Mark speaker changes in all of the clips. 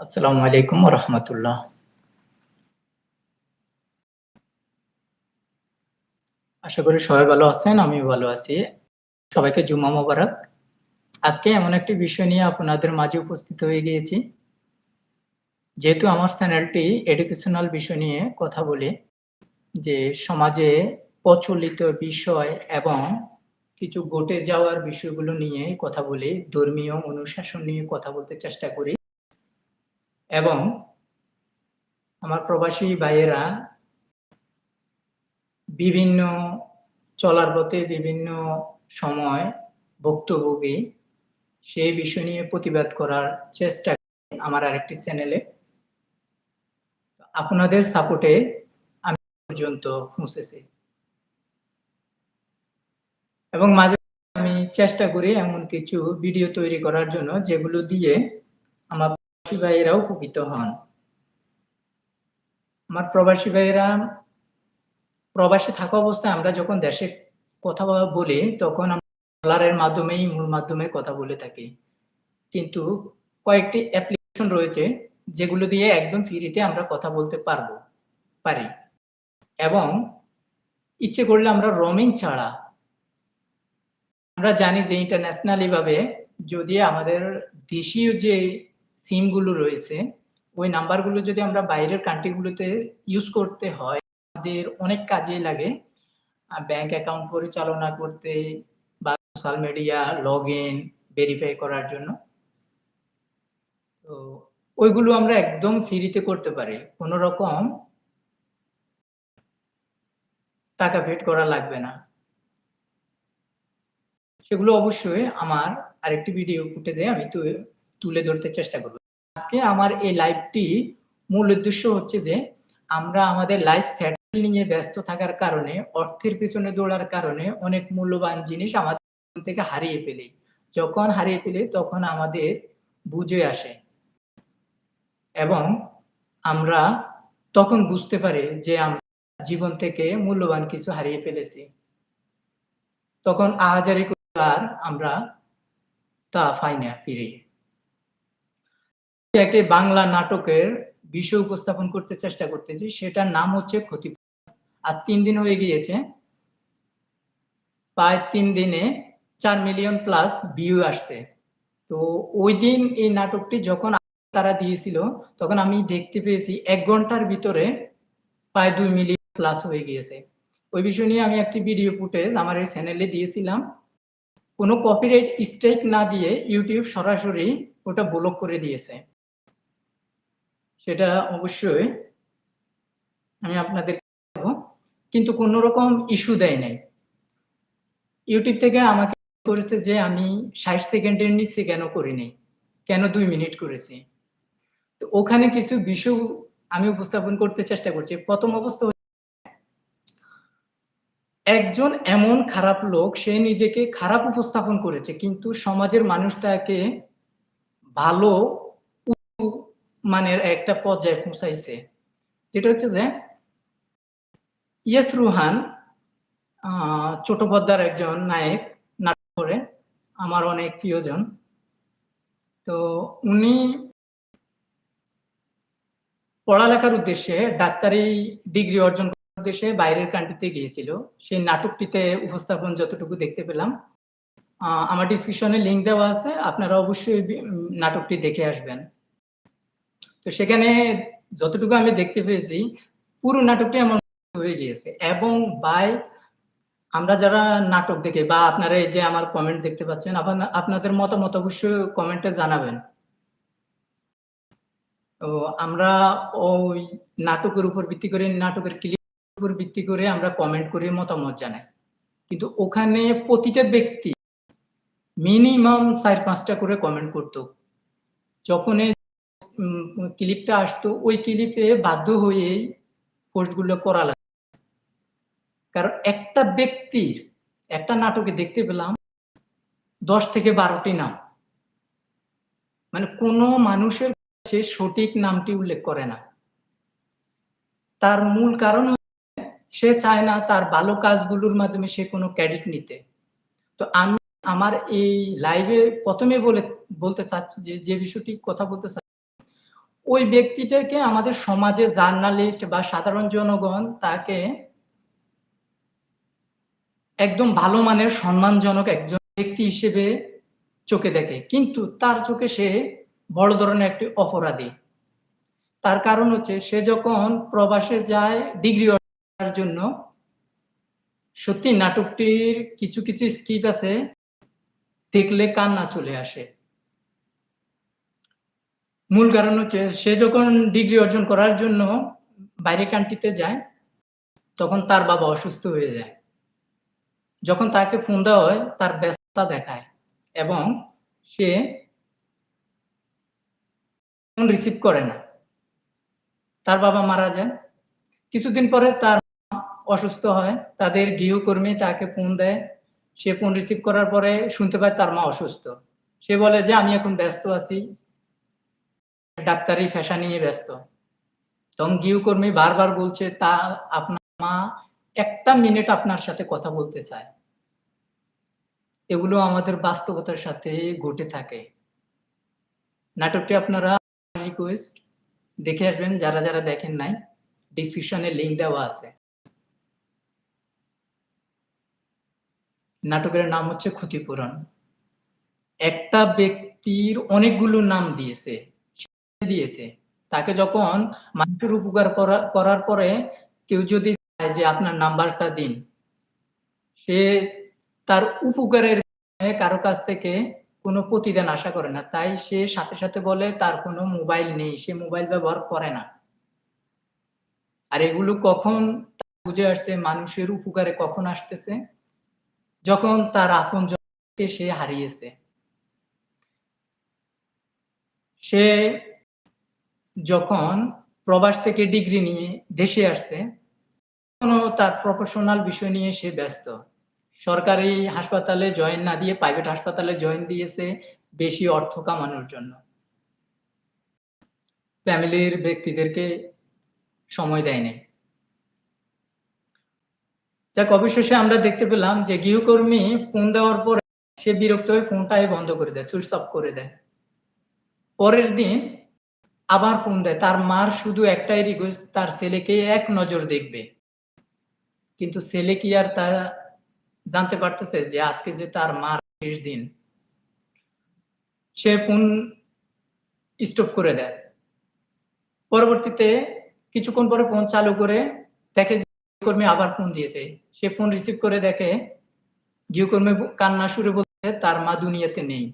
Speaker 1: আসসালামু আলাইকুম রহমতুল্লাহ আশা করি সবাই ভালো আছেন, আমিও ভালো আছি। সবাইকে জুম্মা মোবারক। আজকে এমন একটি বিষয় নিয়ে আপনাদের মাঝে উপস্থিত হয়ে গিয়েছি। যেহেতু আমার চ্যানেলটি এডুকেশনাল বিষয় নিয়ে কথা বলে, যে সমাজে প্রচলিত বিষয় এবং কিছু ঘটে যাওয়ার বিষয়গুলো নিয়ে কথা বলি, ধর্মীয় অনুশাসন নিয়ে কথা বলতে চেষ্টা করি। এবং আমার প্রবাসী ভাইয়েরা বিভিন্ন চলার পথে বিভিন্ন সময় ভুক্তভোগী, সেই বিষয় নিয়ে প্রতিবাদ করার চেষ্টা আমার আরেকটি চ্যানেলে। আপনাদের সাপোর্টে আমি পর্যন্ত পৌঁছেছি। এবং মাঝে আমি চেষ্টা করি এমন কিছু ভিডিও তৈরি করার জন্য যেগুলো দিয়ে আমার প্রবাসী ভাইয়েরা উপকৃত হন। আমার প্রবাসী ভাইয়েরা, প্রবাসে থাকা অবস্থায় আমরা যখন দেশে কথা বলি, তখন ডলারের মাধ্যমেই, মূল মাধ্যমে কথা বলে থাকি। কিন্তু কয়েকটি অ্যাপ্লিকেশন রয়েছে, যেগুলো দিয়ে একদম ফ্রিতে আমরা কথা বলতে পারব, পারি। এবং ইচ্ছে করলে আমরা রোমিং ছাড়া, আমরা জানি যে ইন্টারন্যাশনালি ভাবে যদি আমাদের দেশীয় যে সিমগুলো রয়েছে, ওই নাম্বারগুলো যদি আমরা বাইরের কান্ট্রিগুলোতে ইউজ করতে হয়, আমাদের অনেক কাজে লাগে। ব্যাংক অ্যাকাউন্ট পরিচালনা করতে বা social media log in verify করার জন্য। তো ওইগুলো আমরা একদম ফ্রিতে করতে পারি। কোনো রকম টাকা ভেট করা লাগবে না। সেগুলো অবশ্যই আমার আরেকটি ভিডিও ফুটেজে আমি তুলে ধরতে চেষ্টা করব। আজকে আমার এই লাইভটি মূল উদ্দেশ্য হচ্ছে যে, আমরা আমাদের লাইফ সেটেল নিয়ে ব্যস্ত থাকার কারণে, অর্থের পিছনে দৌড়ার কারণে অনেক মূল্যবান জিনিস আমাদের থেকে হারিয়ে ফেলি। যখন হারিয়ে ফেলি, তখন আমাদের বুঝে আসে। এবং আমরা তখন বুঝতে পারি যে, আমরা জীবন থেকে মূল্যবান কিছু হারিয়ে ফেলেছি। তখন আহাজারি আর আমরা তা পাই না, ফিরে। একটি বাংলা নাটকের বিষয় উপস্থাপন করতে চেষ্টা করতেছি, সেটার নাম হচ্ছে ক্ষতি আজ তিন দিন হয়ে গিয়েছে। প্রায় তিন দিনে চার মিলিয়ন প্লাস ভিউ আসছে। তো ওই দিন এই নাটকটি যখন তারা দিয়েছিল, তখন আমি দেখতে পেয়েছি এক ঘণ্টার ভিতরে প্রায় দুই মিলিয়ন প্লাস হয়ে গিয়েছে। ওই বিষয় নিয়ে আমি একটি ভিডিও ফুটেজ আমার এই চ্যানেলে দিয়েছিলাম। কোনো কপিরাইট স্ট্রাইক না দিয়ে ইউটিউব সরাসরি ওটা ব্লক করে দিয়েছে। সেটা অবশ্যই আমি আপনাদের কিন্তু কোন রকম ইস্যু দেয় নাই। ইউটিউব থেকে আমাকে করেছে যে আমি ষাট সেকেন্ডের নিচে কেন করিনি কেন দুই মিনিট করেছি? তো ওখানে কিছু বিষয় আমি উপস্থাপন করতে চেষ্টা করছি। প্রথম অবস্থা একজন এমন খারাপ লোক, সে নিজেকে খারাপ উপস্থাপন করেছে, কিন্তু সমাজের মানুষ তাকে ভালো মানের একটা পর্যায়ে পৌঁছাইছে, যেটা হচ্ছে যে, ইয়েস রুহান ছোট পদ্মার একজন নায়ক, নাটক করে, আমার অনেক প্রিয়জন। তো উনি পড়ালেখার উদ্দেশ্যে ডাক্তারি ডিগ্রি অর্জন করার উদ্দেশ্যে বাইরের কান্ট্রিতে গিয়েছিল। সেই নাটকটিতে উপস্থাপন যতটুকু দেখতে পেলাম। আমার ডিসক্রিপশনে লিঙ্ক দেওয়া আছে, আপনারা অবশ্যই নাটকটি দেখে আসবেন। তো সেখানে যতটুকু আমি দেখতে পেয়েছি, পুরো নাটকটি আমার হয়ে গিয়েছে। এবং বাই আমরা যারা নাটক দেখে বা আপনারা এই যে আমার কমেন্ট দেখতে পাচ্ছেন আপনাদের মতামত অবশ্যই কমেন্টে জানাবেন। তো আমরা ওই নাটকের উপর ভিত্তি করে, নাটকের ক্লিপ উপর ভিত্তি করে আমরা কমেন্ট করে, মতামত জানাই। কিন্তু ওখানে প্রতিটা ব্যক্তি মিনিমাম চার পাঁচটা করে কমেন্ট করতো। যখন ক্লিপটা আসতো, ওই ক্লিপে বাধ্য হয়ে পোস্টগুলো করা লাগে কারণ একটা ব্যক্তির, একটা নাটকে দেখতে পেলাম, দশ থেকে বারোটি নাম। মানে কোনো মানুষের সে সঠিক নামটি উল্লেখ করে না। তার মূল কারণ সে চায় না তার ভালো কাজগুলোর মাধ্যমে সে কোনো ক্রেডিট নিতে। তো আমি আমার এই লাইভে প্রথমে বলে, বলতে চাচ্ছি যে যে বিষয়টি কথা বলতে চাচ্ছি ওই ব্যক্তিটাকে আমাদের সমাজে জার্নালিস্ট বা সাধারণ জনগণ তাকে একদম ভালো মানের সম্মানজনক একজন ব্যক্তি হিসেবে চোখে দেখে। কিন্তু তার চোখে সে বড় ধরনের একটি অপরাধী। তার কারণ হচ্ছে সে যখন প্রবাসে যায় ডিগ্রি অর্জনের জন্য সত্যি নাটকটির কিছু, কিছু স্কিপ আছে দেখলে কান্না চলে আসে। মূল কারণ হচ্ছে সে যখন ডিগ্রি অর্জন করার জন্য বাইরে কান্ট্রিতে যায়, তখন তার বাবা অসুস্থ হয়ে যায়। যখন তাকে ফোন দেওয়া হয়, তার ব্যস্ততা দেখায় এবং সে ফোন রিসিভ করে না। তার বাবা মারা যায়। কিছুদিন পরে তার অসুস্থ হয়। তাদের গৃহকর্মী তাকে ফোন দেয়। সে ফোন রিসিভ করার পরে শুনতে পায় তার মা অসুস্থ। সে বলে যে, "আমি এখন ব্যস্ত আছি।" ডাক্তারি পেশা নিয়ে ব্যস্ত। তখন গৃহকর্মী বারবার বলছে, "তা আপনার মা ১ টা মিনিট আপনার সাথে কথা বলতে চায়।" এগুলো আমাদের বাস্তবতার সাথে ঘটে থাকে। নাটকটি আপনারা রিকোয়েস্ট দেখে আসবেন যারা, যারা দেখেন নাই। ডেসক্রিপশন লিংক দেওয়া আছে। নাটকের নাম হচ্ছে ক্ষতিপূরণ। একটা ব্যক্তির অনেকগুলো নাম দিয়েছে। দিয়েছে। তাকে যখন মানুষের উপকার করার পরে কেউ যদি চায় যে আপনার নাম্বারটা দিন। সে তার উপকারের কারও কাছ থেকে কোনো প্রতিদান আশা করে না। তাই সে সাথে, সাথে বলে তার কোনো মোবাইল নেই। সে মোবাইল ব্যবহার করে না। আর এগুলো কখন বুঝে আসছে মানুষের উপকারে কখন আসতেছে? যখন তার আপনজনকে সে হারিয়েছে। সে যখন প্রবাস থেকে ডিগ্রি নিয়ে দেশে আসছে, তখনও তার প্রফেশনাল বিষয় নিয়ে সে ব্যস্ত। সরকারি হাসপাতালে জয়েন না দিয়ে প্রাইভেট হাসপাতালে জয়েন দিয়েছে বেশি অর্থ কামানোর জন্য। ফ্যামিলির ব্যক্তিদেরকে সময় দেয়নি যাক অবশেষে আমরা দেখতে পেলাম যে গৃহকর্মী ফোন দেওয়ার পরে সে বিরক্ত হয়ে ফোনটাই বন্ধ করে দেয়, সুইচ অফ করে দেয়। পরের দিন আবার ফোন দেয়। তার মার শুধু একটাই রিকোয়েস্ট তার ছেলেকে এক নজর দেখবে। কিন্তু ছেলে কি আর তা জানতে পারতেছে যে আজকে যে তার মার শেষ দিন। সে ফোন স্টপ করে দেয়। পরবর্তীতে কিছুক্ষণ পরে ফোন চালু করে দেখে গৃহকর্মী আবার ফোন দিয়েছে। সে ফোন রিসিভ করে দেখে গৃহকর্মী কান্না সুরে বলছে তার মা দুনিয়াতে নেই।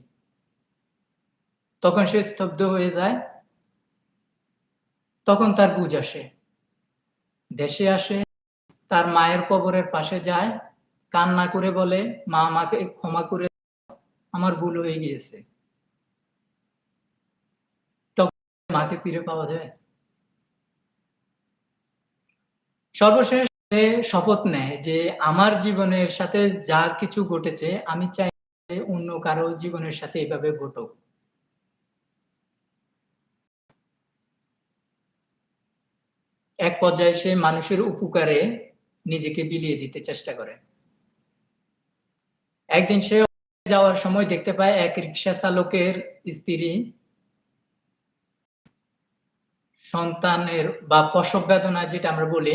Speaker 1: তখন সে স্তব্ধ হয়ে যায়। তখন তার বুঝ আসে। দেশে আসে, তার মায়ের কবরের পাশে যায়, কান্না করে বলে, "মা আমাকে ক্ষমা করে আমার ভুল হয়ে গিয়েছে।" মাকে ফিরে পাওয়া যায়? সর্বশেষ শপথ নেয় যে আমার জীবনের সাথে যা কিছু ঘটেছে আমি চাই অন্য কারও জীবনের সাথে এভাবে ঘটুক। এক পর্যায়ে সে মানুষের উপকারে নিজেকে বিলিয়ে দিতে চেষ্টা করে। একদিন সে যাওয়ার সময় দেখতে পায় এক রিক্সা চালকের স্ত্রী সন্তানের বা প্রসব বেদনা যেটা আমরা বলি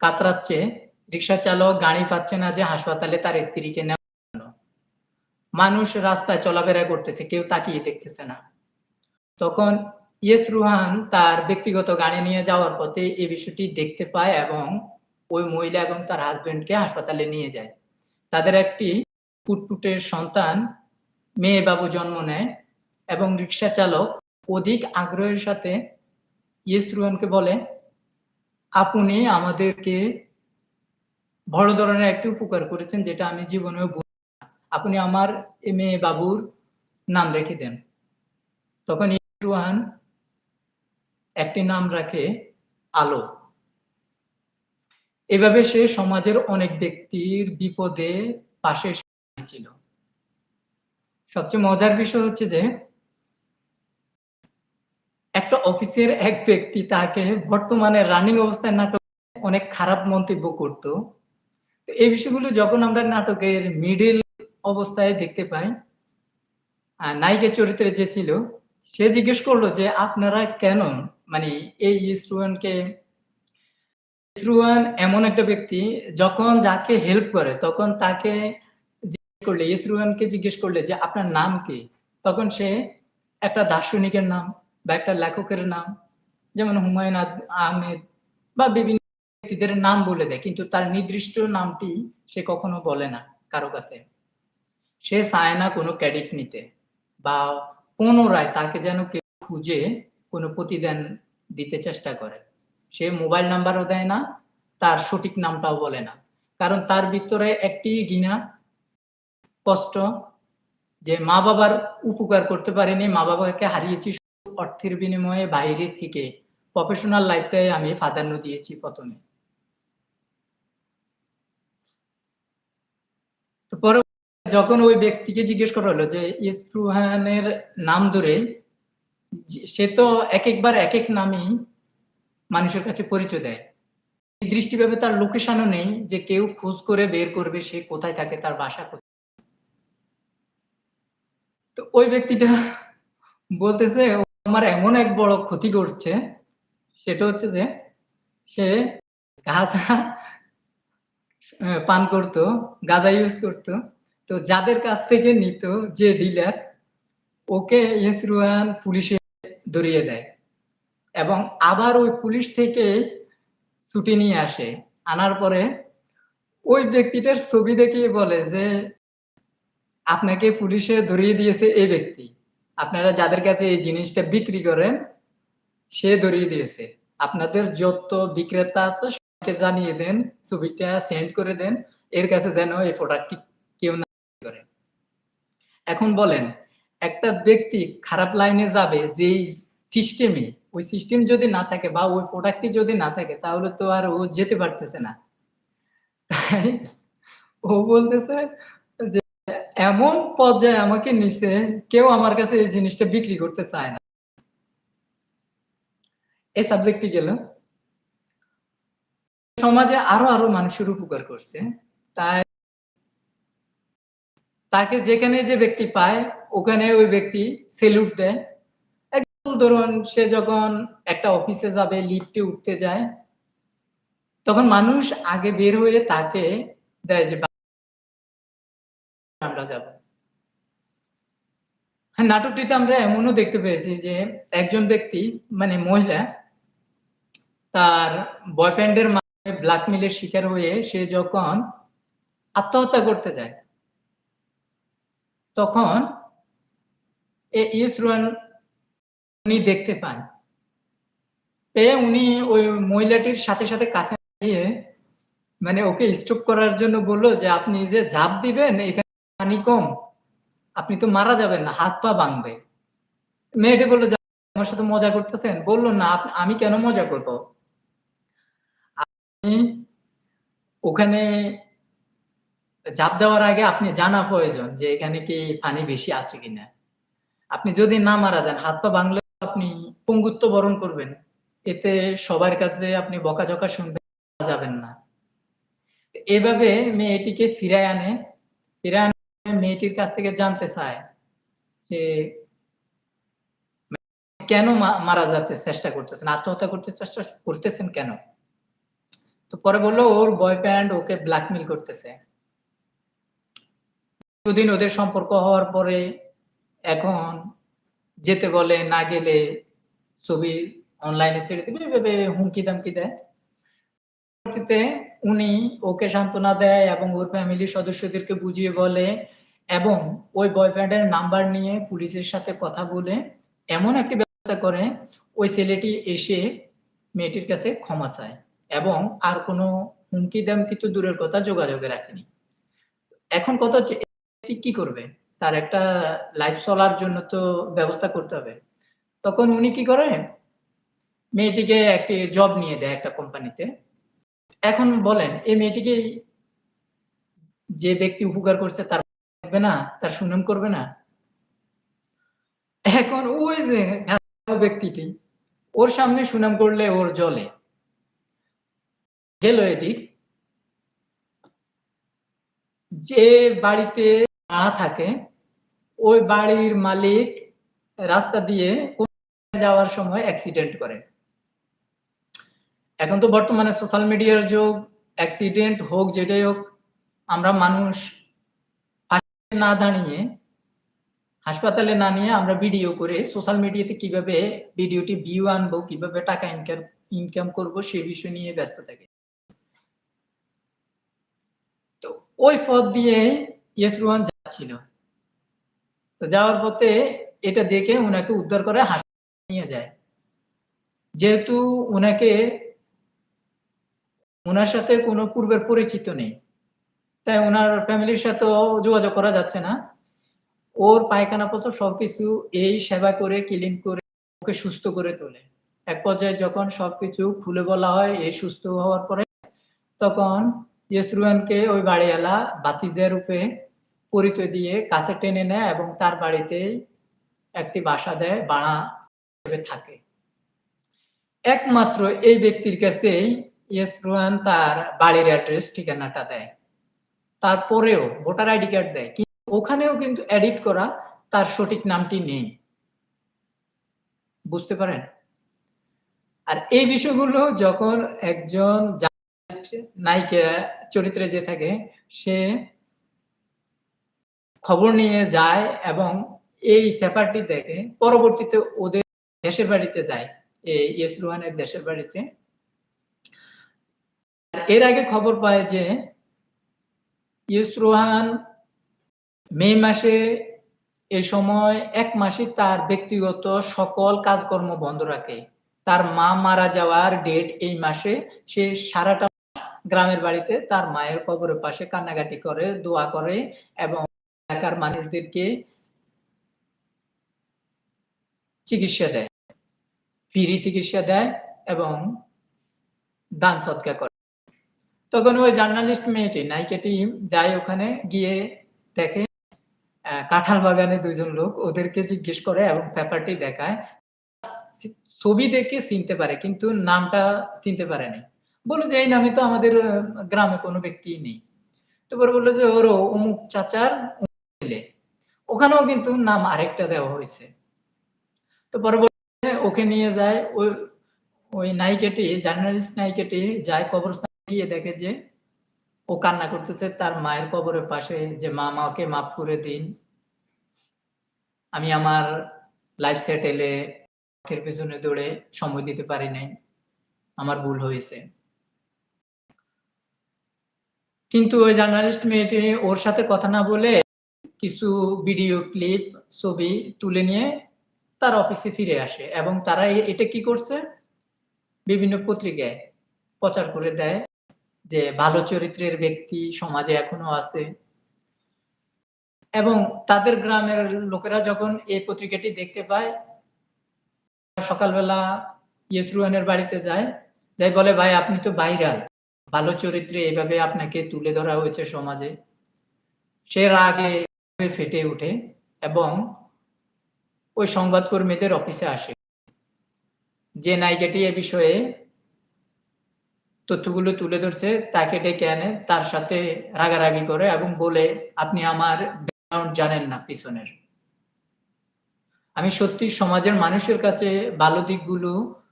Speaker 1: কাতরাচ্ছে। রিক্সা চালক গাড়ি পাচ্ছে না যে হাসপাতালে তার স্ত্রীকে নেওয়ার জন্য। মানুষ রাস্তায় চলাফেরা করতেছে, কেউ তাকিয়ে দেখতেছে না। তখন ইয়েস রুহান তার ব্যক্তিগত গাড়ি নিয়ে যাওয়ার পথে এই বিষয়টি দেখতে পায় এবং ওই মহিলা এবং তার হাসব্যান্ডকে হাসপাতালে নিয়ে যায়। তাদের একটি পুটপুটের সন্তান মেয়ে বাবু জন্ম নেয় এবং রিক্সা চালক অধিক আগ্রহের সাথে ইয়েস রুহানকে বলে, "আপনি আমাদেরকে বড় ধরনের একটি উপকার করেছেন যেটা আমি জীবনেও। আপনি আমার মেয়ে বাবুর নাম রেখে দেন।" তখন রুহান একটি নাম রাখে আলো। এভাবে সে সমাজের অনেক ব্যক্তির বিপদে পাশে ছিল। সবচেয়ে মজার বিষয় হচ্ছে যে একটা অফিসের এক ব্যক্তি তাকে বর্তমানে রানিং অবস্থায় নাটক অনেক খারাপ মন্তব্য করত। এই বিষয়গুলো যখন আমরা নাটকের মিডল অবস্থায় দেখতে পাই, নায়িকা চরিত্রে যে ছিল সে জিজ্ঞেস করল যে, "আপনারা কেন মানে এই ইসরুয়ানকে" ইসরুয়ান এমন একটা ব্যক্তি যখন যাকে হেল্প করে তখন তাকে জিজ্ঞেস করলে ইসরুয়ানকে জিজ্ঞেস করলে যে, "আপনার নাম কি?" তখন সে একটা দার্শনিকের নাম বা একটা লেখকের নাম যেমন হুমায়ুন আহমেদ বা বিভিন্ন ব্যক্তিদের নাম বলে দেয়। কিন্তু তার নির্দিষ্ট নামটি সে কখনো বলে না কারও কাছে। সে চায় না কোনো ক্রেডিট নিতে বা পুনরায় তাকে যেন কেউ খুঁজে কোনো প্রতিদান দিতে চেষ্টা করে। সে মোবাইল নাম্বারও দেয় না, তার সঠিক নামটাও বলে না। কারণ তার ভিতরে একটি ঘৃণা, কষ্ট যে মা-বাবার উপকার করতে পারিনি, মা-বাবাকে হারিয়েছি অর্থের বিনিময়ে বাইরে থেকে প্রফেশনাল লাইফটাই আমি প্রাধান্য দিয়েছি প্রথমে পরে যখন ওই ব্যক্তিকে জিজ্ঞেস করা হলো যে ইসরুহানের নাম ধরে সে তো একেকবার একেক নামেই মানুষের কাছে পরিচয় দেয়। দৃষ্টিভাবে তার লোকেশনও নেই যে কেউ খোঁজ করে বের করবে সে কোথায় থাকে, তার বাসা। তো ওই ব্যক্তিটা বলতেছে আমার এমন এক বড় ক্ষতি করছে, সেটা হচ্ছে যে সে গাঁজা পান করত, গাঁজা ইউজ করত। তো যাদের কাছ থেকে নিত যে ডিলার ওকে ইসরুয়ান পুলিশে ধরিয়ে দেয়। এবং আবার ওই পুলিশ থেকে ছুটি নিয়ে আসে। আনার পরে ওই ব্যক্তিটার ছবি দেখিয়ে বলে যে, "আপনাকে পুলিশে ধরিয়ে দিয়েছে এই ব্যক্তি। আপনারা যাদের কাছে এই জিনিসটা বিক্রি করেন, সে ধরিয়ে দিয়েছে। আপনাদের যত বিক্রেতা আছে সবাইকে জানিয়ে দেন, ছবিটা সেন্ড করে দেন। এর কাছে যেন এই প্রোডাক্টটি কেউ না করে।" এখন বলেন, একটা ব্যক্তি খারাপ লাইনে যাবে যেই সিস্টেমে, ওই সিস্টেম যদি না থাকে বা ওই প্রোডাক্টটি যদি না থাকে তাহলে তো আর ও যেতে পারতেছে না। ও বলতেছে যে, "এমন পর্যায়ে আমাকে নিছে, কেউ আমার কাছে এই জিনিসটা বিক্রি করতে চায় না।" এই সাবজেক্টটি গেল। সমাজে আরও, আরও মানুষের উপকার করছে। তাই তাকে যেখানে যে ব্যক্তি পায়, ওখানে ওই ব্যক্তি সেলুট দেয়। একদম ধরুন সে যখন একটা অফিসে যাবে, লিফটে উঠতে যায় তখন মানুষ আগে বের হয়ে তাকে দেয় যে, আমরা যাব। হ্যাঁ, নাটকটিতে আমরা এমনও দেখতে পেয়েছি যে একজন ব্যক্তি মানে মহিলা তার বয়ফ্রেন্ডের মাধ্যমে ব্ল্যাকমেইল এর শিকার হয়ে সে যখন আত্মহত্যা করতে যায় তখন এ ইসরুয়ান উনি দেখতে পান। পেয়ে উনি ওই মহিলাটির সাথে, সাথে কাছে গিয়ে মানে ওকে স্টপ করার জন্য বলল যে, "আপনি যে ঝাঁপ দিবেন এখানে পানি কম। আপনি তো মারা যাবেন না, হাত পা ভাঙবে।" মেয়েটি বলল "আমার সাথে মজা করতেছেন?" বলল, "না, আমি কেন মজা করব?" আপনি ওখানে ঝাঁপ দেওয়ার আগে আপনি জানা প্রয়োজন যে এখানে কি পানি বেশি আছে কিনা। আপনি যদি না মারা যান, হাত পা ভাঙলেও আপনি পঙ্গুত্ব বরণ করবেন। এতে সবার কাছে আপনি বকাঝকা শুনবেন যাবেন না। এভাবে মেয়েটিকে ফিরায় আনে। ফিরায় আনে মেয়েটির কাছ থেকে জানতে চায় যে কেন মারা যেতে চেষ্টা করতেছেন? আত্মহত্যা করতে চেষ্টা করতেছেন কেন? তো পরে বলল ওর বয়ফ্রেন্ড ওকে ব্ল্যাকমেইল করতেছে। কিছুদিন ওদের সম্পর্ক হওয়ার পরে এখন যেতে বলে, না গেলে ছবি অনলাইনে ছেড়ে দিবে এভাবে হুমকি-দামকি দেয়। পরবর্তীতে উনি ওকে সান্ত্বনা দেয় এবং ওর ফ্যামিলির সদস্যদেরকে বুঝিয়ে বলে এবং ওই বয়ফ্রেন্ডের নাম্বার নিয়ে পুলিশের সাথে কথা বলে এমন একটি ব্যবস্থা করে ওই ছেলেটি এসে মেয়েটির কাছে ক্ষমা চায় এবং আর কোনো হুমকি-দামকি তো দূরের কথা যোগাযোগে রাখেনি। এখন কথা হচ্ছে এটি কি করবে? তার একটা লাইফ চলার জন্য তো ব্যবস্থা করতে হবে। তখন উনি কি করে? মেয়েটিকে একটি জব নিয়ে দেয় একটা কোম্পানিতে। এখন বলেন, এই মেয়েটিকে যে ব্যক্তি উপকার করছে তার দেখবে না? তার সুনাম করবে না? এখন ওই যে ব্যক্তিটি, ওর সামনে সুনাম করলে ওর জলে গেল এদিক। যে বাড়িতে ভাড়া থাকে, ওই বাড়ির মালিক রাস্তা দিয়ে যাওয়ার সময় অ্যাক্সিডেন্ট করে। এখন তো বর্তমানে সোশ্যাল মিডিয়ার যুগ, অ্যাক্সিডেন্ট হোক যেটাই হোক, আমরা মানুষ না দাঁড়িয়ে হাসপাতালে না নিয়ে আমরা ভিডিও করে সোশ্যাল মিডিয়াতে কীভাবে ভিডিওটি ভিউ আনব, কীভাবে টাকা ইনকাম ইনকাম করব সে বিষয় নিয়ে ব্যস্ত থাকে তো ওই পথ দিয়ে ইয়েস রোহান যাচ্ছিল। তো যাওয়ার পথে এটা দেখে উনাকে উদ্ধার করে হাসপাতালে নিয়ে যায়। যেহেতু উনাকে উনার সাথে কোনো পূর্বের পরিচিত নেই। তাই উনার ফ্যামিলির সাথেও যোগাযোগ করা যাচ্ছে না। ওর পায়খানা প্রস্রাব সবকিছু এই সেবা করে, ক্লিন করে ওকে সুস্থ করে তোলে। এক পর্যায়ে যখন সবকিছু খুলে বলা হয় এই সুস্থ হওয়ার পরে তখন ইয়েসরুয়ানকে ওই বাড়িওয়ালা বাতিজা রূপে পরিচয় দিয়ে কাছে টেনে নেয় এবং তার বাড়িতেই একটি বাসা দেয়, ভাড়া হিসেবে থাকে। একমাত্র এই ব্যক্তির কাছেই ইয়েসরুয়ান তার বাড়ির অ্যাড্রেস ঠিকানাটা দেয়। তারপরেও ভোটার আইডি কার্ড দেয়। কিন্তু ওখানেও কিন্তু এডিট করা তার সঠিক নামটি নেই। বুঝতে পারেন? আর এই বিষয়গুলো যখন একজন নায়িকা চরিত্রে যে থাকে সে খবর নিয়ে যায় এবং এই পেপারটি দেখে পরবর্তীতে ওদের দেশের বাড়িতে যায়। এই ইয়েস রোহানের দেশের বাড়িতে। এর আগে খবর পায় যে ইয়েস রোহান মে মাসে এ সময় এক মাসে তার ব্যক্তিগত সকল কাজকর্ম বন্ধ রাখে। তার মা মারা যাওয়ার ডেট এই মাসে সে সারাটা গ্রামের বাড়িতে তার মায়ের কবরের পাশে কান্নাকাটি করে, দোয়া করে এবং এলাকার মানুষদেরকে চিকিৎসা দেয়। ফ্রি চিকিৎসা দেয় এবং দান সৎকা করে। তখন ওই জার্নালিস্ট মেয়েটি নায়িকাটি যায় ওখানে গিয়ে দেখে কাঁঠাল বাগানে ২ জন লোক ওদেরকে জিজ্ঞেস করে এবং পেপারটি দেখায়। ছবি দেখে চিনতে পারে, কিন্তু নামটা চিনতে পারে নাই। বলল যে, এই নামে তো আমাদের গ্রামে কোনো ব্যক্তি নেই। তো বলল যে ওর অমুক চাচার। ওখানেও কিন্তু নাম আরেকটা দেওয়া হয়েছে। তো পরবর্তীতে ওকে নিয়ে যায়, ওই ওই নায়িকাটি, জার্নালিস্ট নায়িকাটি যায় কবরস্থানে গিয়ে দেখে যে ও কান্না করতেছে, তার মায়ের কবরের পাশে যে মা আমাকে মাফ করে দিন। আমি আমার লাইফ সেটেলে অর্থের পেছনে দৌড়ে সময় দিতে পারি নাই। আমার ভুল হয়েছে। কিন্তু ওই জার্নালিস্ট মেয়েটি ওর সাথে কথা না বলে কিছু ভিডিও ক্লিপ, ছবি তুলে নিয়ে তার অফিসে ফিরে আসে এবং তারা এটা কি করছে? বিভিন্ন পত্রিকায় প্রচার করে দেয় যে ভালো চরিত্রের ব্যক্তি সমাজে এখনও আছে। এবং তাদের গ্রামের লোকেরা যখন এই পত্রিকাটি দেখতে পায় সকালবেলা ইয়েসরুয়ানের বাড়িতে যায়। যাই বলে ভাই আপনি তো ভাইরাল। ভালো চরিত্রে এভাবে আপনাকে তুলে ধরা হয়েছে সমাজে। সে রাগে ফেটে উঠে এবং ওই সংবাদকর্মীদের অফিসে আসে। যে নায়িকাটি এ বিষয়ে তথ্যগুলো তুলে ধরছে তাকে ডেকে আনে তার সাথে রাগারাগি করে এবং বলে আপনি আমার ব্যাকগ্রাউন্ড জানেন না পিছনের। আমি সত্যি সমাজের মানুষের কাছে ভালো দিকগুলো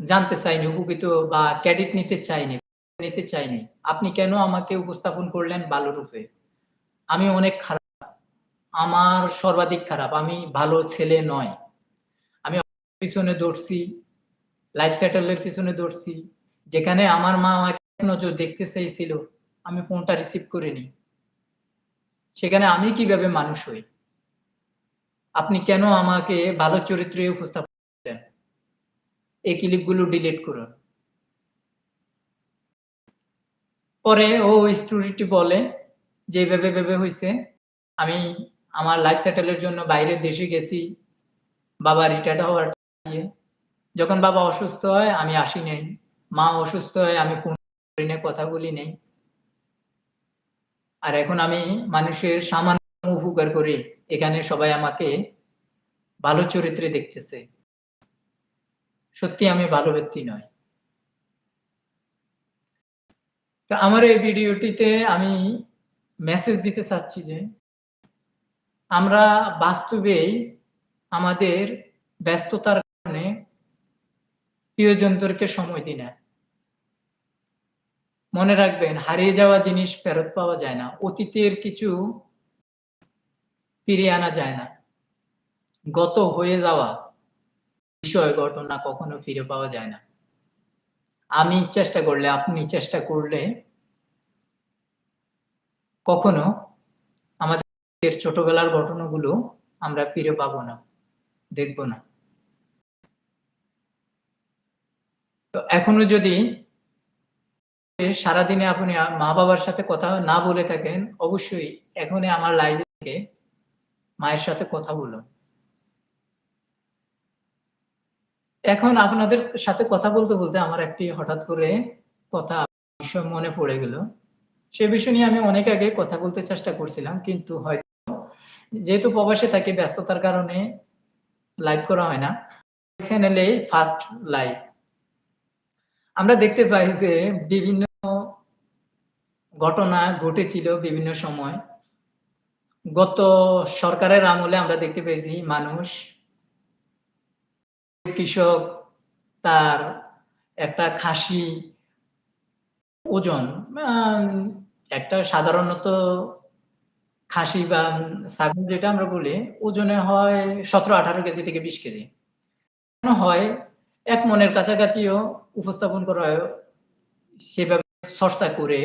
Speaker 1: জানতে চাইনি, উপকৃত বা ক্যাডিট নিতে চাইনি নিতে চাইনি। আপনি কেন আমাকে উপস্থাপন করলেন ভালো রূপে? আমি অনেক খারাপ। আমার সর্বাধিক খারাপ। আমি ভালো ছেলে নয়। আমি পিছনে দৌড়ছি, লাইফ সেটেল এর পিছনে দৌড়ছি। যেখানে আমার মা আমাকে নজর দেখতে চাইছিল, আমি ফোনটা রিসিভ করিনি। সেখানে আমি কীভাবে মানুষ হই? আপনি কেন আমাকে ভালো চরিত্রে উপস্থাপন করছেন? এই ক্লিপগুলো ডিলিট করুন। পরে ও স্টোরিটি বলে যে ভেবে এভাবে হইছে। আমি আমার লাইফ সেটেল এর জন্য বাইরের দেশে গেছি। বাবা রিটায়ার্ড হওয়ার। যখন বাবা অসুস্থ হয়, আমি আসি নাই। মা অসুস্থ হয় আমি ফোন কথা বলি নাই। আর এখন আমি মানুষের সামান্য উপকার করি। এখানে সবাই আমাকে ভালো চরিত্রে দেখতেছে। সত্যি আমি ভালো ব্যক্তি নয়। তো আমার এই ভিডিওটিতে আমি মেসেজ দিতে চাচ্ছি যে আমরা বাস্তবেই আমাদের ব্যস্ততার কারণে প্রিয় প্রিয়জনদেরকে সময় দিই না। মনে রাখবেন হারিয়ে যাওয়া জিনিস ফেরত পাওয়া যায় না। অতীতের কিছু ফিরিয়ে আনা যায় না। গত হয়ে যাওয়া বিষয় ঘটনা কখনো ফিরে পাওয়া যায় না। আমি চেষ্টা করলে, আপনি চেষ্টা করলে কখনো আমাদের ছোটবেলার ঘটনাগুলো আমরা ফিরে পাবো না, দেখব না। তো এখনও যদি সারাদিনে আপনি মা-বাবার সাথে কথা না বলে থাকেন, অবশ্যই এখনই আমার লাইভে থেকে মায়ের সাথে কথা বলুন। এখন আপনাদের সাথে কথা বলতে, বলতে আমার একটি হঠাৎ করে কথা বিষয় মনে পড়ে গেল। সে বিষয় নিয়ে আমি অনেক আগে কথা বলতে চেষ্টা করছিলাম। কিন্তু হয়তো যেহেতু প্রবাসে থাকি, ব্যস্ততার কারণে লাইভ করা হয় না। চ্যানেলে ফার্স্ট লাইভ। আমরা দেখতে পাই যে বিভিন্ন ঘটনা ঘটেছিল বিভিন্ন সময়। গত সরকারের আমলে আমরা দেখতে পেয়েছি মানুষ, কৃষক, তার একটা খাসি ওজন একটা সাধারণত খাসি বা ছাগল যেটা আমরা বলি, ওজনে হয় ১৭-১৮ কেজি থেকে ২০ কেজি। হয় এক মনের কাছাকাছিও উপস্থাপন করা হয় সেভাবে চর্চা করে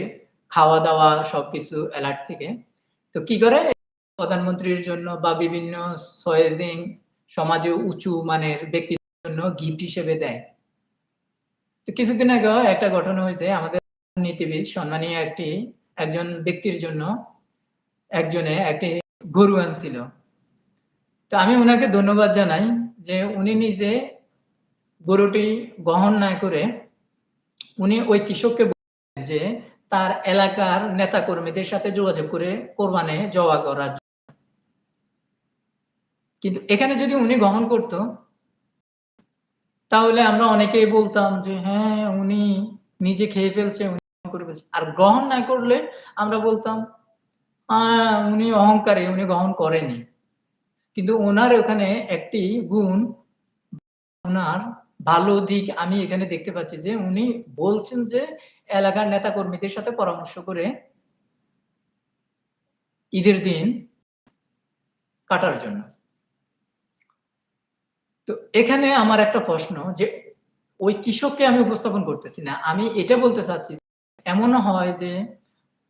Speaker 1: খাওয়া-দাওয়া সবকিছু এলার্ট থেকে। তো কি করে প্রধানমন্ত্রীর জন্য বা বিভিন্ন সয়েজিং সমাজে উঁচু মানের ব্যক্তির জন্য গিফট হিসেবে দেয়। তো কিছুদিন আগে একটা ঘটনা হয়েছে, আমাদের নীতিবিদ, সম্মানীয় একটি, একজন ব্যক্তির জন্য একজনে একটি গরু আনছিল। তো আমি উনাকে ধন্যবাদ জানাই যে উনি নিজে গরুটি গ্রহণ না করে উনি ওই কৃষককে যে তার এলাকার নেতা কর্মীদের সাথে যোগাযোগ করে কোরবানে জবা করার কিন্তু এখানে যদি উনি গ্রহণ করত, তাহলে আমরা অনেকেই বলতাম যে হ্যাঁ উনি নিজে খেয়ে ফেলছে, উনি করে ফেলছে আর গ্রহণ না করলে আমরা বলতাম উনি অহংকারী, উনি গ্রহণ করেনি। কিন্তু ওনার ওখানে একটি গুণ, ওনার ভালো দিক আমি এখানে দেখতে পাচ্ছি যে উনি বলছেন যে এলাকার নেতা কর্মীদের সাথে পরামর্শ করে ঈদের দিন কাটার জন্য। তো এখানে আমার একটা প্রশ্ন যে ওই কৃষককে আমি উপস্থাপন করতেছি না, আমি এটা বলতে চাচ্ছি এমনও হয় যে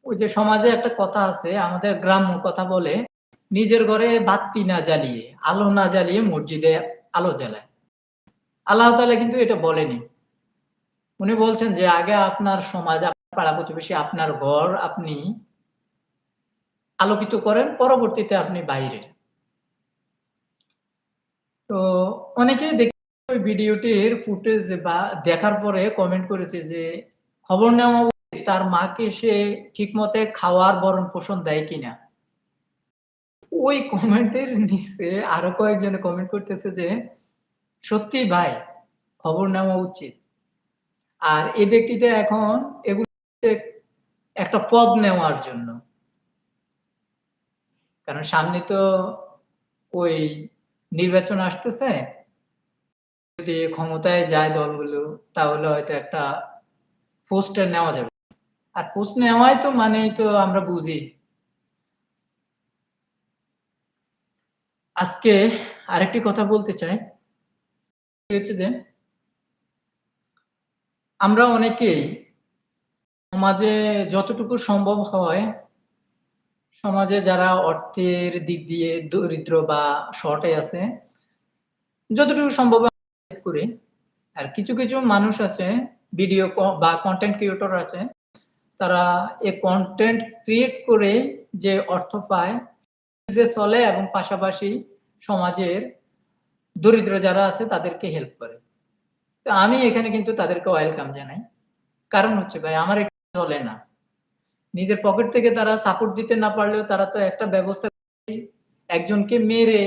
Speaker 1: ওই যে সমাজে একটা কথা আছে, আমাদের গ্রাম্য কথা বলে, নিজের ঘরে বাতি না জ্বালিয়ে, আলো না জ্বালিয়ে মসজিদে আলো জ্বালায়। আল্লাহ তালা কিন্তু এটা বলেনি। উনি বলছেন যে, আগে আপনার সমাজ পাড়া প্রতিবেশী, আপনার ঘর আপনি আলোকিত করেন, পরবর্তীতে আপনি বাইরে তো অনেকেই দেখে ওই ভিডিওটির ফুটেজ বা দেখার পরে কমেন্ট করেছে যে, খবর নেওয়া তার মাকে সে ঠিক মতে খাওয়ার বরণ পোষণ দেয় কিনা? ওই কমেন্টের নিচে আরও কয়েকজনে কমেন্ট করতেছে যে, সত্যি ভাই, খবর নেওয়া উচিত। আর এই ব্যক্তিটা এখন এগুলো একটা পদ নেওয়ার জন্য। কারণ সামনে তো ওই নির্বাচন আসতেছে। যদি ক্ষমতায় যায় দলগুলো, তাহলে হয়তো একটা পোস্টার নেওয়া যাবে। আর পোস্ট নেওয়াই তো মানেই তো আমরা বুঝি। আজকে আরেকটি কথা বলতে চাই। হচ্ছে যে, আমরা অনেকেই সমাজে যতটুকু সম্ভব হয়, সমাজে যারা অর্থের দিক দিয়ে দরিদ্র বা শর্টে আছে, যতটুকু সম্ভব করি। আর কিছু কিছু মানুষ আছে ভিডিও বা কন্টেন্ট ক্রিয়েটর আছে তারা এই কন্টেন্ট ক্রিয়েট করে যে অর্থ পায়, যে চলে এবং পাশাপাশি সমাজের দরিদ্র যারা আছে তাদেরকে হেল্প করে। তো আমি এখানে কিন্তু তাদেরকে ওয়েলকাম জানাই। কারণ হচ্ছে ভাই, আমার এটা চলে না। নিজের পকেট থেকে তারা সাপোর্ট দিতে না পারলেও তারা তো একটা ব্যবস্থা একজনকে মেরে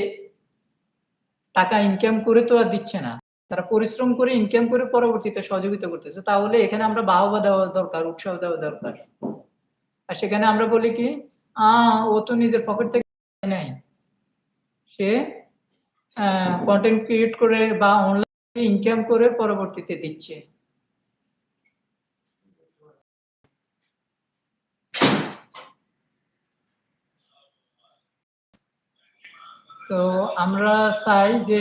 Speaker 1: টাকা ইনকাম করে তো আর দিচ্ছে না। তারা পরিশ্রম করে ইনকাম করে পরবর্তীতে সহযোগিতা করতেছে। তাহলে এখানে আমরা বাহবা দেওয়া দরকার, উৎসাহ দেওয়া দরকার। আর সেখানে আমরা বলি কি আহ ও তো নিজের পকেট থেকে নাই সে কন্টেন্ট ক্রিয়েট করে বা অনলাইনে ইনকাম করে পরবর্তীতে দিচ্ছে। তো আমরা চাই যে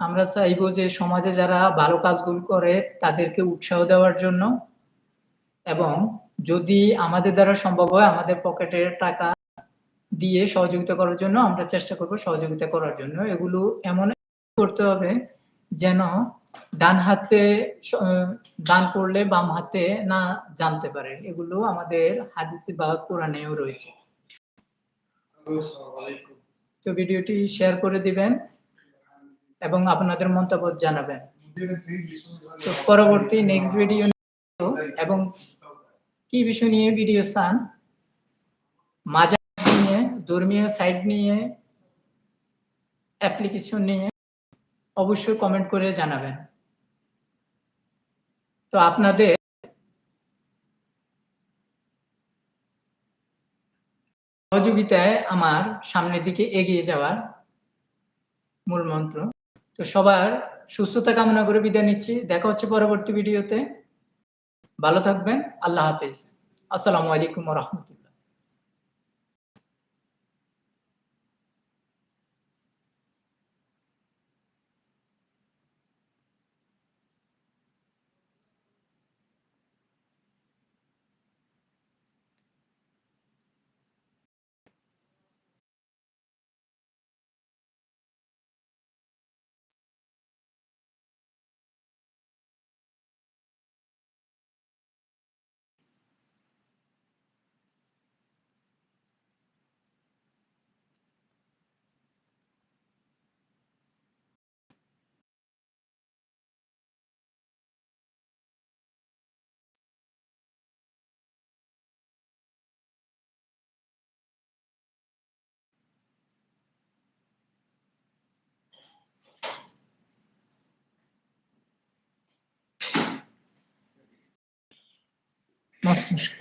Speaker 1: আমরা চাইব যে সমাজে যারা ভালো কাজগুলো করে তাদেরকে উৎসাহ দেওয়ার জন্য এবং যদি আমাদের দ্বারা সম্ভব হয় আমাদের পকেটের টাকা দিয়ে সহযোগিতা করার জন্য আমরা চেষ্টা করব সহযোগিতা করার জন্য। এগুলো এমন করতে হবে যেন ডান হাতে দান করলে বাম হাতে না জানতে পারে। এগুলো আমাদের হাদিসে বা কোরআনেও রয়েছে। তো ভিডিওটি শেয়ার করে দিবেন। এবং আপনাদের মন্তব্য জানাবেন। তো পরবর্তী নেক্সট ভিডিও এবং কি বিষয় নিয়ে ভিডিও চান? মাজার নিয়ে, ধর্মীয় সাইট নিয়ে অ্যাপ্লিকেশন নিয়ে অবশ্যই কমেন্ট করে জানাবেন। তো আপনাদের সহযোগিতায় আমার সামনের দিকে এগিয়ে যাওয়ার মূল মন্ত্র তো সবার সুস্থতা কামনা করে বিদায় নিচ্ছি। দেখা হচ্ছে পরবর্তী ভিডিওতে ভালো থাকবেন। আল্লাহ হাফিজ। আসসালামু আলাইকুম রহমতুল্লাহ। Nasılmış?